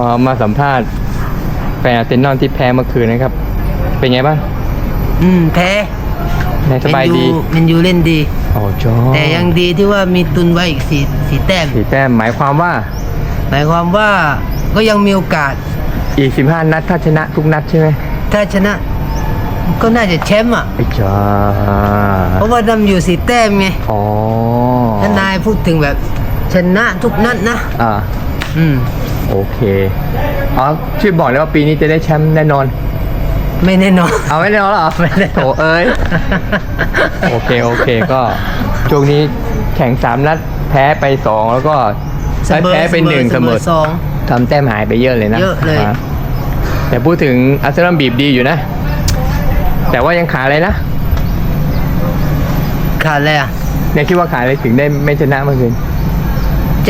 มามาสัมภาษณ์แฟนอาร์เซนอลที่แพ้เมื่อคืนนะครับ เป็นไงบ้างอืมแพ้ในสบายดีแมนยูแมนยูเล่นดี โอ้จอแต่ยังดีที่ว่ามีตุนไว้อีกสี่สี่แต้มสีแต้มหมายความว่า หมายความว่าก็ยังมีโอกาส อีก15นัดถ้าชนะทุกนัดใช่ไหมถ้าชนะ ก็น่าจะแชมป์อะไอ้จ้าเพราะว่านำอยู่สี่แต้มไงอ๋อถ้านายพูดถึงแบบชนะทุกนัดนะ อ่า อืม โอเคอ๋อช่วยบอกเลยว่าปีนี้จะได้แชมป์แน่นอน ไม่แน่นอน เอาไม่แน่นอนเหรอไม่แน่นอน โถเอ้ย โอเคโอเคก็ช่วงนี้แข่งสามนัดแพ้ไปสองแล้วก็แพ้ไปหนึ่งเสมอสองทำแต้มหายไปเยอะเลยนะเยอะเลยาแต่พูดถึงอาร์เซนอลบีบดีอยู่นะ แต่ว่ายังขาดอะไรนะ ขาดอะไรอะเนี่ยคิดว่าขาดอะไรถึงได้ไม่ชนะเมื่อคืน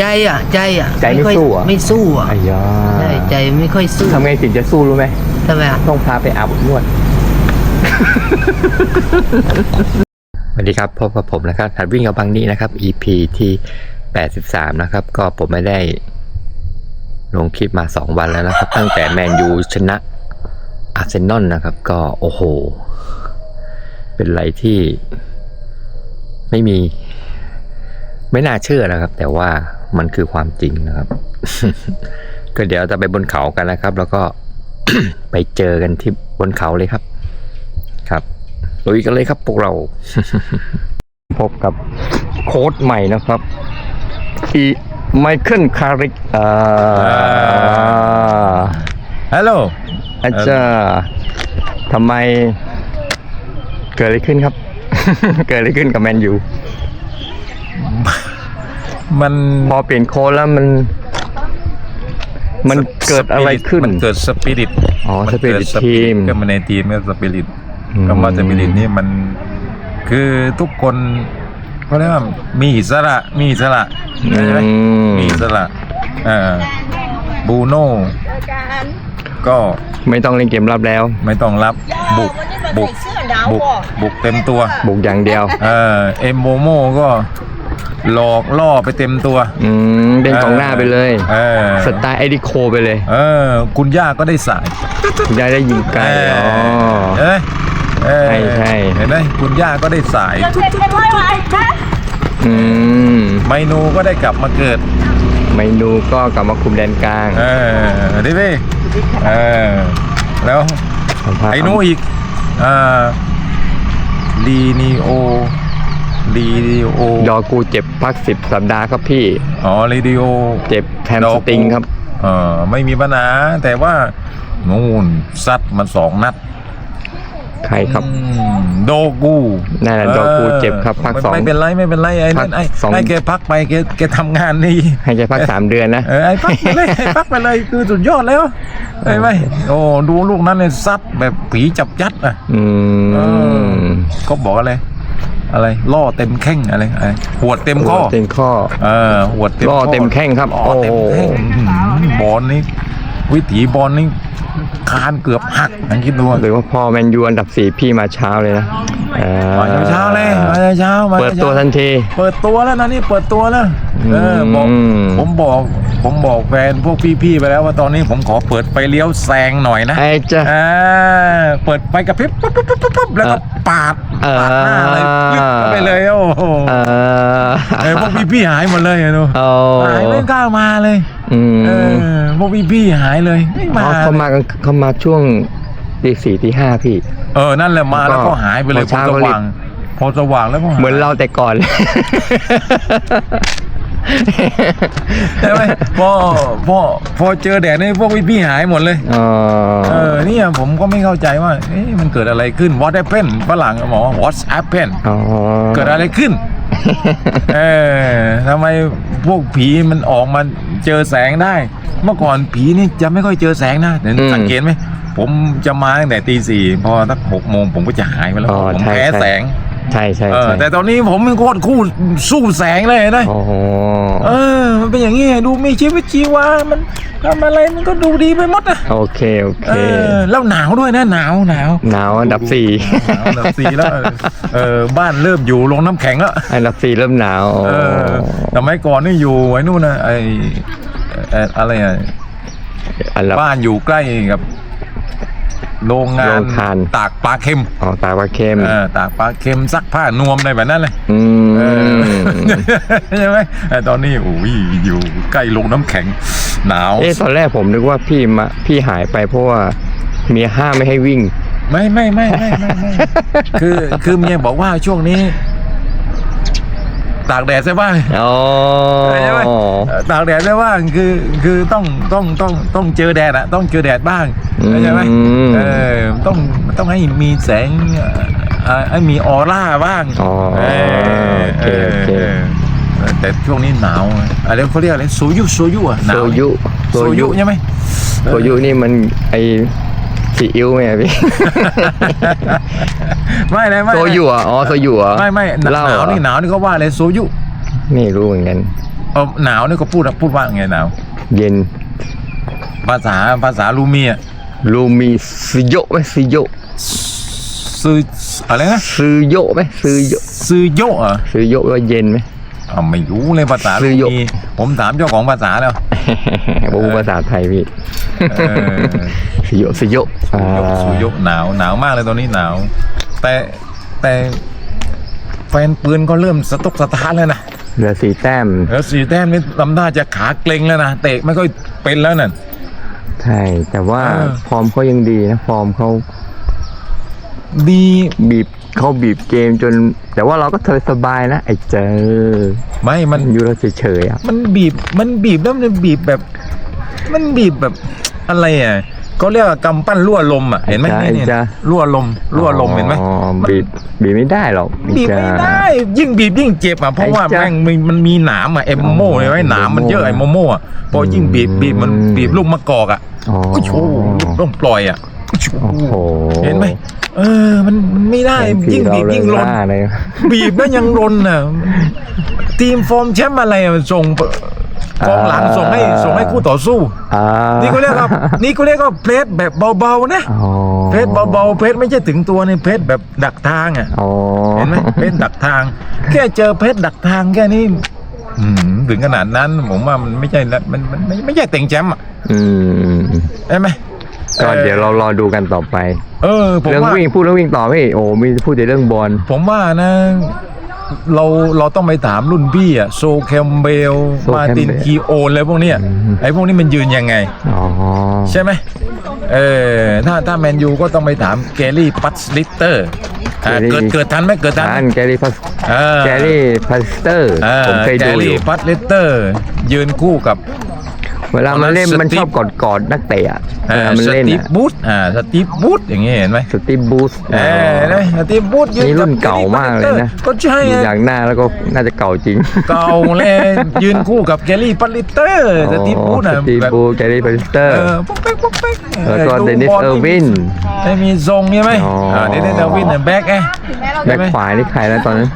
ใจอะ ใจอะใจไม่ค่อยสู้เหรอไม่สู้อะอ้ยาใช่ใจไม่ค่อยสู้ทำไงถึงจะสู้รู้ไหมทำไมอะต้องพาไปอาบอบนวดสวัสดีครับพบกับผมนะครับหัดวิ่งกับบางนี้นะครับ EP ที่83นะครับ ก็ผมไม่ได้ลงคลิปมา 2 วันแล้วนะครับ ตั้งแต่แมนยูชนะอาร์เซนอลนะครับ ก็โอ้โห เป็นอะไรที่ไม่มี ไม่น่าเชื่อนะครับ แต่ว่า มันคือความจริงนะครับ ก็เดี๋ยวจะไปบนเขากันนะครับ แล้วก็ไปเจอกันที่บนเขาเลยครับ ครับลุยกันเลยครับพวกเรา พบกับโค้ดใหม่นะครับอีไมเคิลคาริกอ่าฮัลโหลอาจารย์ทำไมเกิดอะไรขึ้นครับ เกิดอะไรขึ้นกับแมนยู มันพอเปลี่ยนโค้ดแล้วมัน มันเกิดอะไรขึ้น มันเกิดสปิริตอ๋อมันเกิด spirit สปิริต team ก็มาในทีมก็สปิริตอืมคำว่าสปิริตนี่มัน คือทุกคนเขาเรียกว่ามีอิสระมีอิสระใช่ไหมอืมมีอิสระเอ่าบูโน่ก็ไม่ต้องเล่นเกมรับแล้ว ไม่ต้องรับบุกบุกบุกบุกเต็มตัว บุกอย่างเดียว เออเอ็มโมโมก็ หลอกล่อไปเต็มตัว อืมเล่นกองหน้าไปเลยเออสไตล์ไอดิโคไปเลยเออ คุณย่าก็ได้สายยายได้ยิงไกลอ๋อเอ้ยเอ้ยใช่ใช่เห็นไหมคุณย่าก็ได้สายอืมไมนูก็ได้กลับมาเกิดเมนูก็กลับมาคุมแดนกลาง เออดิพี่เออแล้วสัมภาษณ์ไอ้หนูอีกอ่าลีนีโอ ลีนีโอยอกูเจ็บพักสิบสัปดาห์ครับพี่ อ๋อลีดีโอเจ็บแฮมสตริงครับ เออไม่มีปัญหา แต่ว่านู่นซัดมันสองนัด ใครครับอืมโดกูนั่นแหละโดกูเจ็บครับพักสองไม่เป็นไรไม่เป็นไรไอ้นั่นไอ้สองไอ้แกพักไปแกแกทำงานนี่ให้แกพักสามเดือนนะเออไอ้พักไปเลยไอ้พักไปเลยคือสุดยอดแล้วไอ้ไหมโอ้ดูลูกนั้นเนี่ยซัดแบบผีจับยัดอะอืมเขาบอกอะไร อะไรล่อเต็มแข้งอะไรอะไรหัวดเต็มข้อเต็มข้อเออหัวดเต็มล่อข้เต็มแข้งครับล่อเต็มแข้งโอ้อื้อหือบอลนี่วิถีบอลนี่คานเกือบหักนังคิดดูหรือว่าพอแมนยูอันดับสี่พี่มาเช้าเลยนะอ่มาเช้าๆเลยมาเช้าๆมาเปิดช้าๆ ตัวทันที เปิดตัวแล้วนะนี่เปิดตัวแล้วเออบอกอืม ผมบอก ผมบอกแฟนพวกพี่ๆไปแล้วว่าตอนนี้ผมขอเปิดไฟเลี้ยวแซงหน่อยนะไอ้จ้ะ อ่าเปิดไฟกระพริบปุ๊บปุ๊บปุ๊บปุ๊บแล้วก็ปาดเออ ปาดหน้าเลยปึ๊บเข้าไปเลยโอ้โหเออเออพวกพี่ๆหายหมดเลยอะดูเอาหายไม่กล้ามาเลยอืมเออพวกพี่ๆหายเลยไม่มาอ๋อเขามากันเขามาช่วงตีสี่ตีห้าพี่ เออนั่นแหละมาแล้วก็แล้วก็หายไปเลยพอพอเช้าสก็รีบ ว่างพอสว่างแล้วก็หายเหมือนเราแต่ก่อนเใช่ไหมพอพอพอเจอแดดนี่พวกพี่ๆหายหมดเลย อ๋อเออเนี่ยผมก็ไม่เข้าใจว่าเอ๊ะมันเกิดอะไรขึ้น what happened ฝรั่งก็บอกว่า what's happened อ๋อเกิดอะไรขึ้น เออทำไมพวกผีมันออกมาเจอแสงได้ เมื่อก่อนผีนี่จะไม่ค่อยเจอแสงนะเดี๋ยวสังเกตไหมผมจะมาตั้งแต่ตีสี่พอสักหกโมงผมก็จะหายไปแล้ว อ๋อผมใช่แพ้ใช่ แสง ใช่ใช่เออใช่แต่ตอนนี้ผมเป็นโคตรคู่สู้แสงเลยนะ โอ้โห เออ มันเป็นอย่างนี้ดูมีชีวิตชีวา มันทำอะไรมันก็ดูดีไปหมดนะโอเค โอเค เออ แล้วหนาวด้วยนะหนาวหนาวหนาวอันดับสี่ หนาวอันดับสี่แล้ว เออ บ้านเริ่มอยู่ลงน้ำแข็งแล้วอันดับสี่เริ่มหนาวเออสมัยก่อนนี่อยู่ไว้นู่นนะไอเอ่ออะไรอะอันดับบ้านอยู่ใกล้กับ โรงงานโรงทาน ตากปลาเค็มอ๋อตาปลาเค็มเออตากปลาเค็มซักผ้านวมอะไรแบบนั้นเลยอืเออมใช่ไหมแต่ตอนนี้โอ้ยอยู่ใกล้ลงน้ำแข็งหนาว เอ๊ะตอนแรกผมนึกว่าพี่มาพี่หายไปเพราะว่าเมียห้ามไม่ให้วิ่ง ไม่ไม่ไม่ไม่ไม่ไม่ คือคือเมียบอกว่าช่วงนี้ ตากแดดใช่ป่ะอ๋อใช่ไหมเอ่อตากแดดใช่ป่ะคือคือต้องต้องต้องต้องเจอแดดอะต้องเจอแดดบ้างใช่ไหมเออต้องต้องให้มีแสงเอ่อให้มีออร่าบ้างอ๋อเออโอเคโอเคเออแต่ช่วงนี้หนาวอะไรเขาเรียกอะไรโซยุโซยุอะหโซนาวยุโซยุใช่ไหมโซยุนี่มันไอ ซีอิ๊วไหมอะพี่ ไม่เลยไม่โซยุอะอ๋อโซยุอะไม่ไม่หเหล้นาวเหรอ นี่หนาวนี่เขาว่าอะไรโซยุไม่รู้เหมือนกัน เออหนาวนี่ก็พูดพูดว่าไงหนาว เย็นภาษาภาษาลูมีอะรูมีซิโยะไหมซิโยะซื้ออะไรนะซือโยะไหมซือโยะซื้อโยอะซือโยะว่าเย็นไหม อ่าไม่รู้เลยภาษาซื้ลูอโยมีผมถามเจ้าของภาษาแล้วบูภาษาไทยพี่ เออซิโยะซิโยะอ่าสุโยหนาวหนาวมากเลยตอนนี้หนาว แต่แต่แฟนปืนก็เริ่มสตกสตาร์ทแล้วนะเหลือสีแต้มแล้วสีแต้มนี่ลำหน้าจะขาเกร็งแล้วนะเตะไม่ค่อยเป็นแล้วนั่น ใช่ แต่ว่าเออ ฟอร์มเขายังดีนะ ฟอร์มเขาดีบีบเขาบีบเกมจน แต่ว่าเราก็เธอสบายนะ ไอ้เจอไม่มัน อยู่เราเฉยๆอะ มันบีบมันบีบแล้วมันบีบแบบ มันบีบแบบ อะไรอะเขาเรียกว่ากำปั้นรั่วลมอะเห็นไหมใช่นี่จ้ะ รั่วลมรั่วลมเห็นไหมอ๋อมันบีบบีบไม่ได้หรอกอ้บีบเจ้าไม่ได้ยิ่งบีบยิ่งเจ็บอะเพราะว่าไอ้จ๊ะแม่งมันมันมีหนามอะเอ็มโม่เลยไหมหนามมันเยอะไอ้โมโม่อะพอยิ่งบีบบีบมันบีบลูกมะกอกอะอ๋อโอ้โหต้องปล่อยอะโอ้โหเห็นไหมเออมันมันไม่ได้ยิ่งบีบยิ่งลนหน้าเลย บีบแล้วยังรนอะ ทีมฟอร์มแชมป์อะไรอะส่ง กองหลังส่งให้ส่งให้คู่ต่อสู้ อ่านี่เขาเรียกว่านี่เขาเรียกว่าเพลสแบบเบาๆนะ อ๋อเพลสเบาๆเพลสไม่ใช่ถึงตัวนี่เพลสแบบดักทางอะอ๋อเห็นไหมเพชรดักทาง แค่เจอเพชรดักทางแค่นี้อืมถึงขนาดนั้นผมว่ามันไม่ใช่ละมันมันมันไม่ใช่เต็งแชมป์อะอืมใช่ไหมก็เดี๋ยวเรารอดูกันต่อไป เออผมเรื่องว่าวิ่งพูดเรื่องวิ่งต่อพี่โอ้มีพูดแต่เรื่องบอลผมว่านะ เราเราต้องไปถามรุ่นพี่อะโซแคมเบล โซมาแคมเบลตินคีโอนอะไรพวกเนี้ยไอ้พวกนี้มันยืนยังไง อ๋อ ใช่ไหมเออถ้าถ้าแมนยูก็ต้องไปถามแกรี่ปัตสลิตเตอร์อ่าเกิดเกิดทันไหมเกิดทันไหมท่านแกรี่พัสเออ แกรี่พัสเตอร์เออผมเคยแกดูอรี่ยู่ ปัตลิตเตอร์ ยืนคู่กับ เวลามันเล่นสตีฟมันชอบกอดกอดๆนักเตะอะเอเวอลามันสเล่นตีฟอะบูธอ่าสตีฟบูธอย่างเงี้ยเห็นไหมสตีฟบูสเออเห็นไหมสตีฟบูธยืนนี่กัรุ่บนเก่ามากเลยนะก็ใช่ดูไงอย่างหน้าแล้วก็น่าจะเก่าจริง เก่าเลยยืนคู่กับแกรี่ปัตลิตเตอร์สตีฟบูธสอะตีฟแบบบูสแกรี่พัสเตอเอร์ อปุ๊กเป๊กปุ๊กเป๊กแล้วก็ดูเดนิสบลเออร์วิน ไม่มีทรงใช่ไหมอ๋ออ่าเดนิสเออร์วินเนี่ยแบ็คไง แบ็คขวานี่ใครแล้วตอนนั้น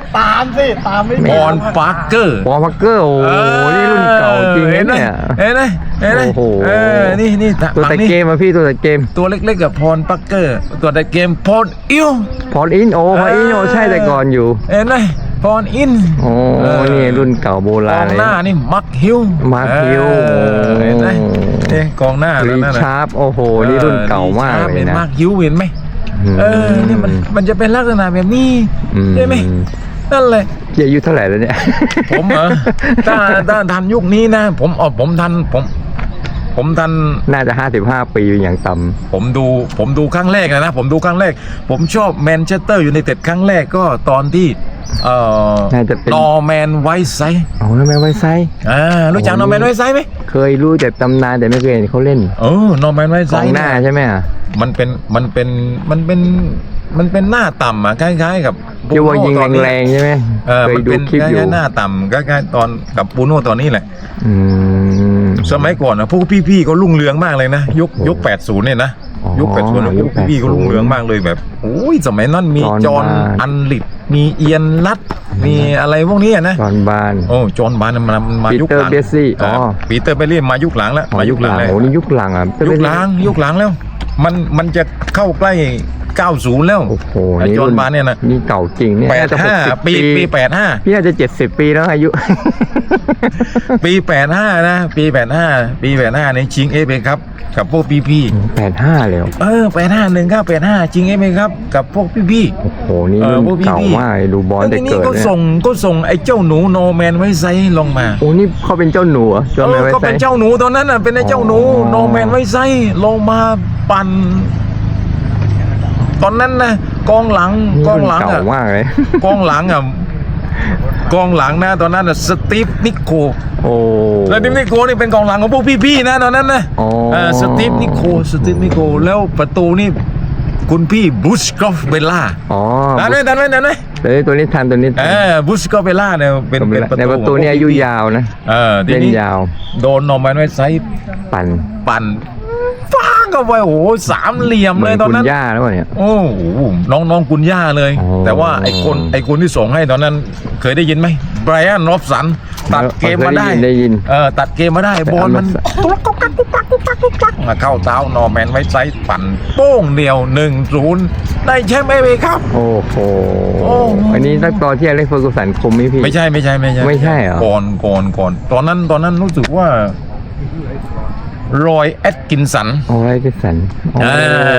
บอลปาร์เกอร์บอลพักเกอร์ โอ้โหนี่รุ่นเก่าจริงนะเนี่ย เห็นไหม เห็นไหมโอ้โห เออนี่นี่ตัวฝั่แต่งนี้เกมมาพี่ตัวแต่เกม ตัวเล็กๆกับพรปักเกอร์ ตัวแต่เกมพรอิวพอลอินโอ้พอลอินโอ้ใช่แต่ก่อนอยู่ เห็นไหมพรอินโอ้เออนี่รุ่นเก่าโบกราอณงเลย หน้านี่มักฮิลมาร์คฮิลเออเห็นไหมโอ้เนี่ยกองหน้ารีนั่นน่ะชาร์ปโอ้โห นี่รุ่นเก่ามากเลยห็นนะมาร์คฮิลเห็นไหม เออ นี่มัน มันจะเป็นลักษณะแบบนี้ อืม ใช่ไหม นั่นเลยพี่อายุเท่าไหร่แล้วเนี่ย ผมเหรอถ้าถ้าทันยุคนี้นะ ผมอ๋อผมทันผม ผมทันน่าจะห้าสิบห้าปีอย่างต่ผมดูผมดูครั้งแรกเลยนะ ผมดูครั้งแรก ผมชอบแมนเชสเตอร์ยูไนเต็ดครั้งแรกก็ตอนที่เอ่อน่าจะเป็นนอร์แมนไวท์ไซด์ำอ๋อแล้วแม่ไว้ไซส์อ่ารู้จักนอร์แมนไวท์ไซด์ไหมเคยรู้แต่ตำนานแต่ไม่เคยเห็นเขาเล่นเออนอร์แมนไวท์กไซองด์หน้าเนี่ยใช่ไหมอะมันเป็นมันเป็นมันเป็นมันเป็นหน้าต่ำอะคล้ายๆ กับที่ว่ายิงตอนนี้แรงๆใช่ไหมเออเคยมันดูเป็นคลิปคอยู่ ล้ายๆหน้าต่ำคล้ายๆตอนกับปูโน่ตอนนี้แหละ อืม สมัยก่อนนะพวกพี่ๆเขารุ่งเรืองมากเลยนะยุคโอ้ยุค80เนี่ยนะอ๋อยุค80นะพยุวคกพี่ๆเขา80รุ่งเรืองมากเลยแบบโอ้ยสมัยนั้นมีจจออห์ห์นนบาร์อันลิดมีเอียนรัดมีอะไรพวกนี้อะนะจอห์นบาน โอ้จอห์นบาร์นมันมันมายุคหลังปีเตอร์เบสซี่อ๋อ ปีเตอร์เบสซี่มายุคหลังแล้วอ๋อยุคหลังแล้วโอ้นี่ยุคหลังอะยุคหลังยุคหลังแล้ว มันมันจะเข้าใกล้ 90 แล้วโอ้โหไอ้จอห์นบาร์เนี่ยนะนี่เก่าจริงเนี่ยน่าจะหกสิบ85ปีปี85พี่น่าจะเจ็ดสิบปีแล้วอายุ ปี85นะปี85ปี85เนี่ยชิงเอฟเอครับ กับพวกพี่แปดห้าเลยเหรอๆเออ85 1985ชิงเอฟเอครับ กับพวกพี่ๆโอ้โหนี่เออรุ่นพวกพี่เก่ามากเลยดูบอลแล้วแต่ทีนี้เกิดก็เนี่ยส่งก็ส่งไอ้เจ้าหนูโนแมนไว้ไซส์ลงมาโอ้นี่เขาเป็นเจ้าหนูเหรอจอห์นเอแมนอไว้ก็ไซเป็นส์เจ้าหนูตอนนั้นน่ะเป็นไอ้เจ้าหนูอ๋อโนแมนไว้ไซส์ลงมา ปั่นตอนนั้นนะกองหลังนี่กองรุ่นหลังเก่าอะมากเลยกองหลังอะกองหลังนะตอนนั้นน่ะสตีฟนิโคโอ้แล้วดิมนิโคนี่เป็นกองหลังของพวกพี่ๆนะตอนนั้นนะอ๋อเออสตีฟนิโคสตีฟนิโคแล้วประตูนี่คุณพี่บุชกอฟเบลล่าอ๋อทันไหมทันไหมทันไหมเอ้ยตัวนี้ทันตัวนี้เอทันอบุชกอฟเบลล่าเนี่ยเป็นเป็นประตูในประตูนี่อายุยาวนะเออทีเล่นนี้ยาว โดนนอร์แมนไว้ไซส์ปั่นปั่น ป้างเข้าไปโอ้โหสามเหลี่ยมเลยตอนนั้น คุณย่าแล้วเนี่ย โอ้โหน้องน้องกุญย่าเลยแต่ว่าไอ้คนไอ้คนที่ส่งให้ตอนนั้นเคยได้ยินไหมไบรอันนอฟสัน ตัดเกมมาได้ได้ยิน เออตัดเกมมาได้บอลมันตุ๊กตุ๊กตุ๊กตุ๊กตุ๊กตุ๊กตุ๊กมาเข้าเท้านอแมนไว้ไซส์ปั่นโป้งเดียวหนึ่งศูนย์ได้แชมป์เอเวครับ โอ้โห โอ้อันนี้ตั้งตอนที่อเล็กซ์เฟอร์กูสันคุมไหมพี่ ไม่ใช่ไม่ใช่ไม่ใช่ไม่ใช่หรอ ก่อนก่อนก่อนตอนนั้นตอนนั้นรู้สึกว่า รอยแอดกินสันโอ้ไรกิสันโอ้เอ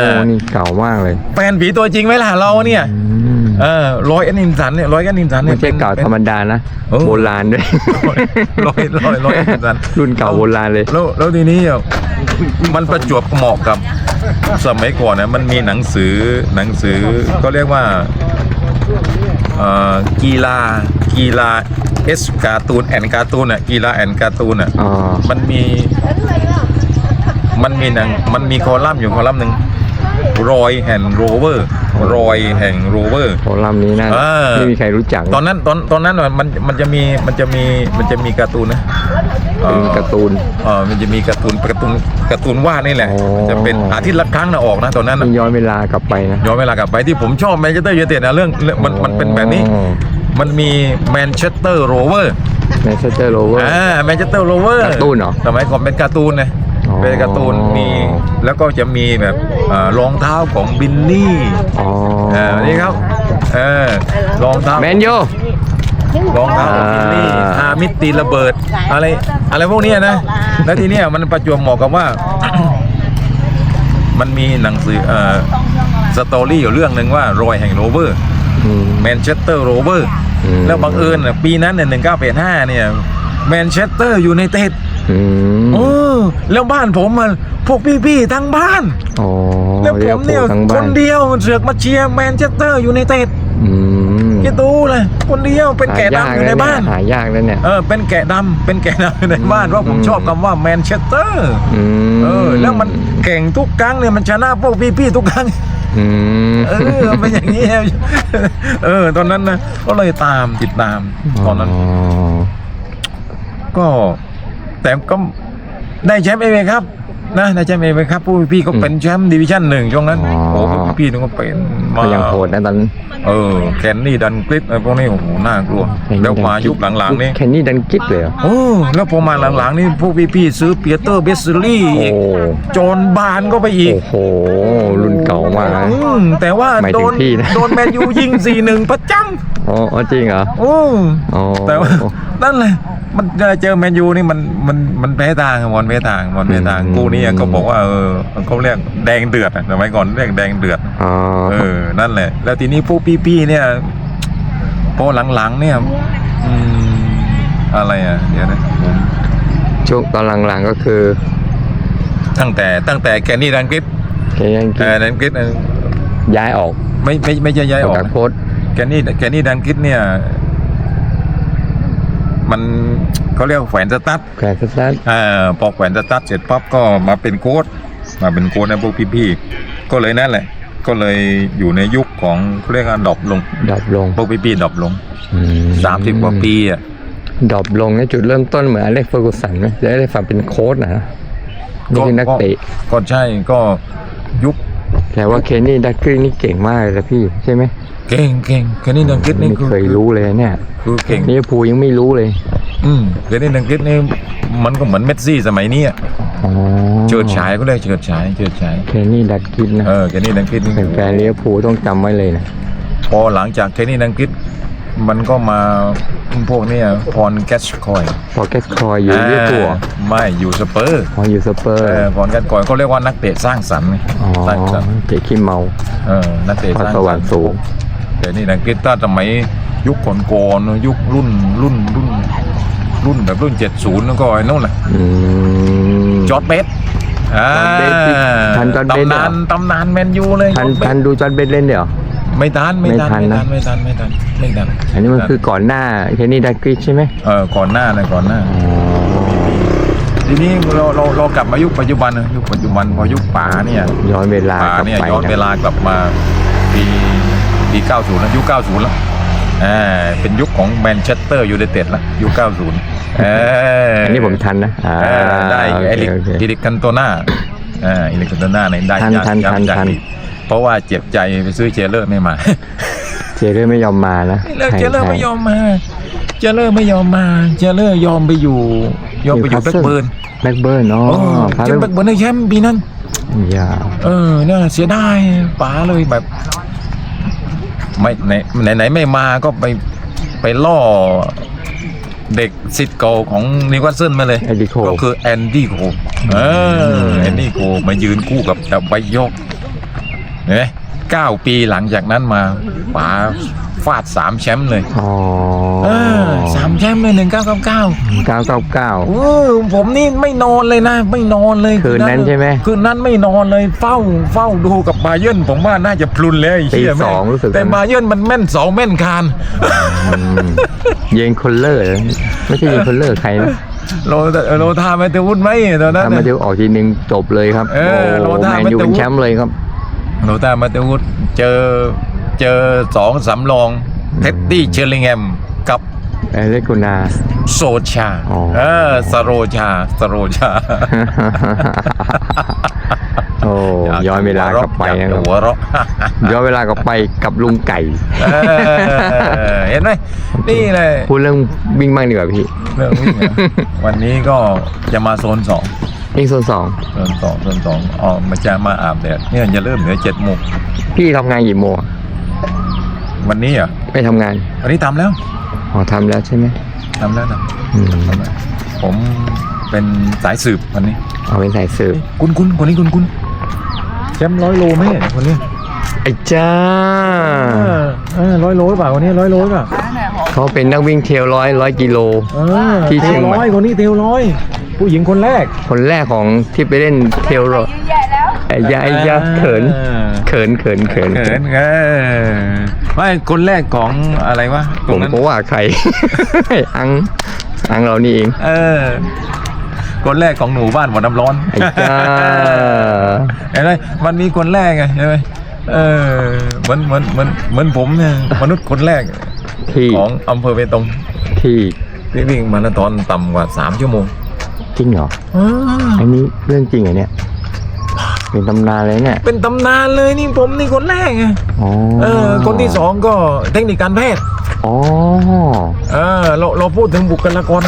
อนี่เก่ามากเลย แฟนผีตัวจริงไหมล่ะเราเนี่ยอืมเออรอยแอดกินสันเนี่ยรอยแอดกินสันเนี่ไม่ยใช่เก่าธรรมดานะเออโบราณด้วยรอยรอยรอยแอดกินสันรุ่นเก่าโบราณเลยแล้วแล้วทีนี้อะมันประจวบเหมาะกับสมัยก่อนนะมันมีหนังสือหนังสือก็เรียกว่าเอ่อกีฬากีฬาเอสการ์ตูนแอนการ์ตูนอะกีฬาแอนการ์ตูนอะอ๋อมันมี มันมีหนังมันมีคอลัมน์อยู่คอลัมน์หนึ่งรอยแห่งโรเวอร์รอยแห่งโรเวอร์โคลัมน์นี้นะเออ ไม่มีใครรู้จักตอนนั้นตอนตอนนั้นน่ะมันมันจะมีมันจะมีมันจะมีการ์ตูนนะเอ่เป็นอ การ์ตูน เออมันจะมีการ์ตูนการ์ตูนการ์ตูนวาดนี่แหละ อ๋อ จะเป็นอาทิตย์ละครั้งนะออกนะตอนนั้นน่ะนี่ย้อนเวลากลับไปนะ ย้อนเวลากลับไปที่ผมชอบแมนเชสเตอร์ยูไนเต็ดนะเรื่องเรื่องมันมันเป็นแบบนี้มันมีแมนเชสเตอร์โรเวอร์แมนเชสเตอร์โรเวอร์ อ่าแมนเชสเตอร์โรเวอร์การ์ตูนเหรอ สมัยก่อนเป็นการ์ตูนนะอ๋อ เป็นการ์ตูนมีแล้วก็จะมีแบบเอ่อรองเท้าของบินนี่อ๋อเออนี่ครับเออรองเท้าแมนยูรองเท้าของบิลลี่อ่าอามิตตีระเบิดอะไรอะไรพวกเนี้ยนะแล้วทีเนี้ยมันประจวบเหมาะกับว่า มันมีหนังสือเอ่อสตอรี่อยู่เรื่องหนึ่งว่ารอยแห่งโรเวอร์อืมแมนเชสเตอร์โรเวอร์อืมแล้วบังเอิญน่ะปีนั้นเนี่ยหนึ่งเก้าแปดห้าเนี่ยแมนเชสเตอร์อยู่ในเต็ด อืมโอ้แล้วบ้านผมมันพวกพี่ๆทั้งบ้าน อ๋อแล้วผมเนี่ยทั้งคบ้านเดียวเสือกมาเชียร์แมนเชสเตอร์อยู่ในเต็ดอืมคิดดูเลยคนเดียวเป็นแกะดำอยู่ในบ้าน หายากแล้วเนี่ย เออเป็นแกะดำเป็นแกะดำอยู่ในบ้านเพราะผมอืม ชอบคำว่าแมนเชสเตอร์อืมเออแล้วมันแข่งทุกครั้งเนี่ยมันชนะพวกพี่ๆทุกครั้ง อืม เออมันเป็นอย่างนี้ เออ ตอนนั้นนะก็เลยตามติดตามตอนนั้น ก็ แต่ก็ได้แชมป์เอเครับนะได้แชมป์เอเครับผู้พี่ก็เป็นแชมป์ดิวิชั่นหนึ่งช่วงนั้นอ๋อโอ้พวกพี่นึงก็เป็นมาก็ยังโหดนะตอนนั้นเออแคนนี่ดันกริดอะไรพวกนี้โอ้โหน่ากลัวแล้วมายุคหลังๆนี่แคนนี่ดันกิดเลยเหรอโอ้แล้วพอมาหลังๆนี่พวกพี่ๆซื้อเปียเตอร์เบสซิลี่โอ้อีกจอห์นบานก็ไปอีก โอ้โห รุ่นเก่ามากนะอืมแต่ว่าหมายโดถึงนพี่นะโดนแมนยูยิง4 1ประจอ๋ออ๋อจริงเหรอำโอ้อ๋อแต่ว่านั่นเลย มันเจอแมนยูนี่มันมันมันแพ้ทางอะบอลแพ้ทางบอลแพ้ทางอืมกูนี่ก็บอกว่าเออเขาเรียกแดงเดือดอะสมัยก่อนเรียกแดงเดือดอ๋อเออนั่นแหละ แล้วทีนี้พวกพี่ๆเนี่ยพอหลังๆเนี่ยอืมอะไรอะเดี๋ยวนะผมช่วงตอนหลังๆก็คือ ตั้งแต่ตั้งแต่แกนนี่ดันกริดแกยังเออดันกริดเออย้ายออก ไม่ไม่ไม่ใช่ย้ายออกจากนะโค้ชแกนนี่แกนนี่ดันกริดเนี่ย มันเขาเรียกว่าแขวนสตั๊ดแขวนสตาร์ทเอ่อพอแขวนสตั๊ดเสร็จปั๊บก็มาเป็นโค้ดมาเป็นโค้ดในพวกพี่ๆก็เลยนั่นแหละ ก็เลยอยู่ในยุคของเขาเรียกว่าดรอปลงดรอปลงพวกพี่ๆดรอปลงอืสามสิบกว่าปีอะดรอปลงในจุดเริ่มต้นเหมือนอเล็กเฟอร์กูสันไหมจะได้ฝังเป็นโค้ชนะไม่ใช่นักเตะก็ใช่ก็ยุค แต่ว่าเคนนี่ดักกรีนี่เก่งมากเลยนะพี่ใช่ไหมเก่งเก่งแค่นี้ดังกิดนี่ไม่คือเคยรู้เลยเนี่ยคือเก่งนี่ภูยังไม่รู้เลย อืมแค่นี้ดังกิดนี่มันก็เหมือนเมสซี่สมัยนี้อะอ๋อเฉิดฉายก็เลยเฉิดฉายเฉิดฉายเคนนี่ดักกรีนะเออแค่นี้ดังกิดนี่แฟนๆเลี้ยวภูต้องจำไว้เลยนะพอหลังจากแค่นี้ดังกิด มันก็มาพวกเนี้ยพรแกชคอยพอแกสคอยอยู่เลี้ยวภูเหรอไม่อยู่สเปอร์พออยู่สเปอร์เออพรแกชคอยเขาเรียกว่านักเตะสร้างสรรค์ไงอ๋อสร้างสรรค์เจ๊ขี้เมาเออนักเตะพสรร้างสวรรค์สูง แต่นี่ดังกิดถ้าสมัยยุคก่อนๆยุครุ่นรุ่นรุ่นรุ่นแบบรุ่น 70แล้วก็ไอ้นู่นน่ะอืม จอร์ดเบสอ่าจอร์จเบสที่ทันจอร์จเบสตำนานเหรอตำนานแมนยูเลยทันจอร์จเบส ทันดูจอร์นเบนเล่นเดี๋ยว ไม่ทันไม่ทันไม่ไม่ทัทันนนะไม่ทันไม่ทันไม่ทันอันนี้มันคือก่อนหน้าเคนนี่ดักกรีใช่ไหมเออก่อนหน้านะก่อนหน้าอ๋อทีนี้เราเราเรากลับมายุคปัจจุบันนะยุคปัจจุบันพอยุคป๋าเนี่ยย้อนเวลาป๋ากลับเนี่ยไปย้อนเวนะลากลับมาปีปี90แล้วยุค90แล้วอ่าเป็นยุคของแมนเชสเตอร์ยูไนเต็ดละยุค90เอออัอันนี้ผมทันนะอ่าเออได้โอเอเคลิกโอเคเอลิกคันโตนาอ่าเอลิกคันโตนาในยได้ทันยากทันยากทันจากทันลีก เพราะว่าเจ็บใจไปซื้อเจเลอร์ไม่มา เจเรอร์ไม่ยอมมานะเจเลอร์ไม่ยอมมา เจเลอร์ไม่ยอมมา เจเลอร์ยอมไปอยู่ ยอมไปอยู่แบ็คเบิร์นแบ็กเบิร์นอ๋อโอ้พาเจไปแบ็คเบิร์นได้แชมป์ปีนั้นอย่าเออเนี่ยเสียดายป๋าเลยแบบ ไม่ไหนไหนไหนไม่มาก็ไปไปล่อเด็กสิทธิ์เก่าของนิวคาสเซิลมาเลยเอดิโคก็คือแอนดี้โคเออแอนดี้โคมายืนคู่กับดับไบยก เห็นไหมเก้าปีหลังจากนั้นมาป๋าฟาดสามแชมป์เลยอ๋อเออสามแชมป์เลยหนึ่งเก้าเก้าเก้าเก้าเก้าเก้าโอ้ผมนี่ไม่นอนเลยนะ ไม่นอนเลยคืนนั้นใช่ไหมคืนนั้นไม่นอนเลยเฝ้าเฝ้าดูกับบาเยิร์นผมว่าน่าจะพลุนเลยไอ้เหี้ยตีสองแม่รู้สึกแต่บาเยิร์นมันแม่นเสองแม่นคานอืมเยนคนเลอร์ไม่ใช่เยนคนเลอร์ใครนะโลโลทาแมตเตอร์วุฒไหมตอนนั้นทำมาน่ะ เดียวออกทีนึงจบเลยครับเอโอ้อโรต้าแมนยูมันจะเป็นแชมป์เลยครับ โลทาแมตเตอร์วุฒเจอเจอสองสำรองเท็ดดี้เชอร์ลิงแฮมกับเอเลกุนา โซชาอ๋อ เออสโรชาสโรชาโอ้ย้อนเวลากลับไปนะคอยารับหัวเราะ ย้อนเวลากลับไปกับลุงไก่ เออเห็นไหมนี่เลยพูดเรื่องวิ่งบ้างดีกว่าพี่ เรื่องวิ่งอะวันนี้ก็จะมาโซนสอง วิ่งโซนสองโซนสองโซนสองอ๋อมาจะมาอาบแดดเนี่ยจะเริ่มเหลือเจ็ดโมงพี่ทำงานกี่โมงอะวันนี้เหรอะไม่ทำงาน วันนี้ทำแล้วอ๋อทำแล้วใช่ไหมทำแล้วทอืมำทำแล้วผมเป็นสายสืบวันนี้เอาเป็นสายสืบคุณคุณคนนี้คุณคุณแชมป์ร้อยโลไหมคนนี้ไอ้จ้าร้อยโลหรือเปล่าคนนี้ร้อยโลหรือเปล่าเขาเป็นนักวิ่งเทรลร้อยร้อยกิโลที่เชียงใหม่ร้อยคนนี้เทวร้อย ผู้หญิงคนแรก คนแรกของที่ไปเล่นเทรลร้อยไอ้ยาไอ้ยาเขินเขินเขินเขินเขินเออไม่คนแรกของอะไรวะผตรงมนั้นก็ว่าใคร อังอังเรานี่เองเออ คนแรกของหนูบ้านหมดน้ำร้อนไอ้จ้าเห็นไหมมันมีคนแรกไงใช่ไหมเออเหมือนเหมือนเหมือนเหมือนผมเนี่ยมนุษย์คนแรกที่ของอำเภอเบตงที่ที่วิ่งมาราธอนต่ำกว่าสามชั่วโมง จริงเหรออันนี้เรื่องจริงเหรอเนี่ย เป็นตำนานเลยเนี่ย เป็นตำนานเลยนี่ผมนี่คนแรกไงอ๋อเออ คนที่สองก็เทคนิคการแพทย์อ๋อเออเราเราพูดถึงบุคลากร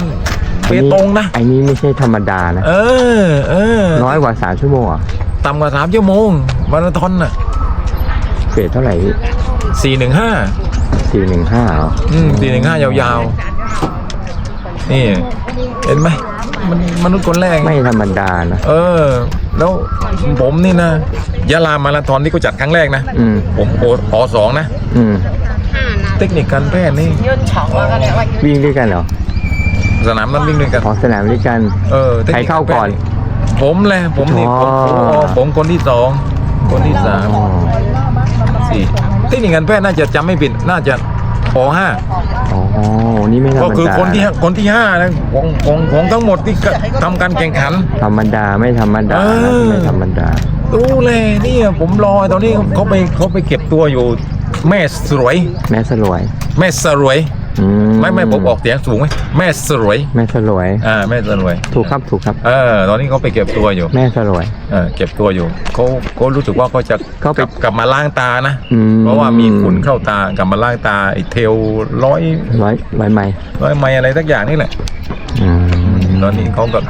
เบตงนะไอ้นี้ไม่ใช่ธรรมดานะ เออ เออ น้อยกว่าสามชั่วโมงเหรอะต่ำกว่าสามชั่วโมงมาราธอนน่ะเกรดเท่าไหร่สี่หนึ่งห้าสี่หนึ่งห้าอืมสี่หนึ่งห้ายาวๆ นี่ เห็นไหม มันมนุษย์คนแรก ไม่ธรรมดานะ เออ แล้วผมนี่นะยะลามาราธอนที่เขาจัดครั้งแรกนะ อืม ผมโออสองนะ อืม เทคนิคการแพทย์นี่วิ่งด้วยกันเหรอสนามนั้นวิ่งด้วยกันของสนามด้วยกัน เออทคใครนิเข้าก่อนผมแหละผมนี่ผมผมอ๋อผมคนที่สองคนที่สามอ๋อสี่เทคนิคการแพทย์น่าจะจำไม่ผิดน่าจะปห้า อ๋อนี่ไม่ธรรมดาก็คือคนที่คนที่ห้านะของของของทั้งหมดที่ทำการแข่งขัน ธรรมดาไม่ธรรมดาเออไม่ธรรมดาดูเลยเนี่ยผมรอตอนนี้เขาไปเขาไปเก็บตัวอยู่ แม่สวย แม่สลวย แม่สรวยอื ไม่ไม่ผมออกเสียงสูงไหมแม่สรวยแม่สลวย อ่าแม่สรวยถูกครับถูกครับ เออตอนนี้เขาไปเก็บตัวอยู่แม่สลวย เออเก็บตัวอยู่เขาเขารู้สึกว่าเขาจะเขาไปกลับกลับมาล้างตานะอืม เพราะว่ามีฝุ่นเข้าตากลับมาล้างตาไอ้เทลร้อยร้อยร้อยไม้ร้อยไมล์อะไรสักอย่างนี่แหละอืมตอนนี้เขาแบบ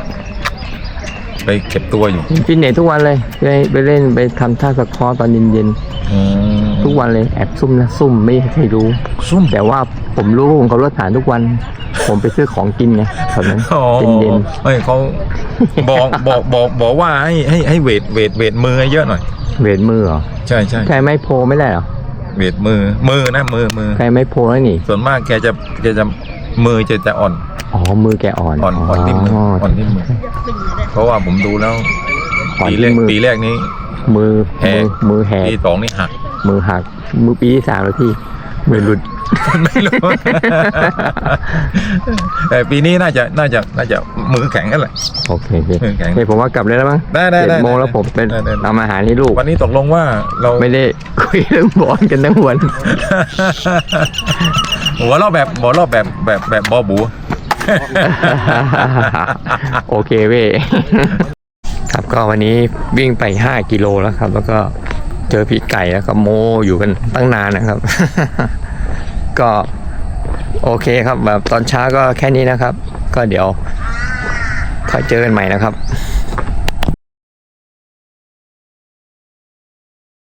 ไปเก็บตัวอยู่ฟิตเนสทุกวันเลยไปไปเล่นไปทำท่าสควอตตอนเย็นอืมๆ ทุกวันเลยแอบซุ่มนะซุ่มไม่ให้ใครรู้ ซุ่ม แต่ว่าผมรู้ผมขับรถผ่านทุกวัน ผมไปซื้อของกินไงแถวนั้นอ๋อเย็นเฮ้ยเขาบอกบอกบอกบอกว่าให้ให้ให้เวทเวทเวทมือเยอะหน่อย ๆเวทมือเหรอใช่ใช่ใครไม่โพลไม่ได้เหรอเวทมือมือนะมือมือใครไม่โพลแล้วนี่ส่วนมากแกจะแกจะมือจะจะอ่อนอ๋อมือแกอ่อนอ่อนอ่อนที่มืออ่อนที่มือเพราะว่าผมดูแล้วอ่อนปีแรที่กมือปีแรกนี้มือแหมือกมือแหกปีสองนี่หัก มือหักมือปีที่สามแล้วพี่มือหลุด ไม่รู้ แต่ปีนี้น่าจะน่าจะน่าจะมือแข็งกันแหละ โอเคพี่มือแข็ง เฮ้ยผมว่ากลับได้แล้วมั้งได้ได้ได้เจ็ดโมงแล้วผมเป็นได้ได้ ทำอาหารให้ลูก วันนี้ตกลงว่าเราไม่ได้คุยเรื่องบอลกันทั้งวัน หัวเราะแบบหัวเราะแบบแบบแบบบอบู โอเคเว้ย ครับก็วันนี้วิ่งไป 5 กิโลแล้วครับ แล้วก็ เจอพี่ไก่แล้วก็โมอยู่กันตั้งนานนะครับ ก็โอเคครับแบบตอนเช้าก็แค่นี้นะครับ ก็เดี๋ยวค่อยเจอกันใหม่นะครับ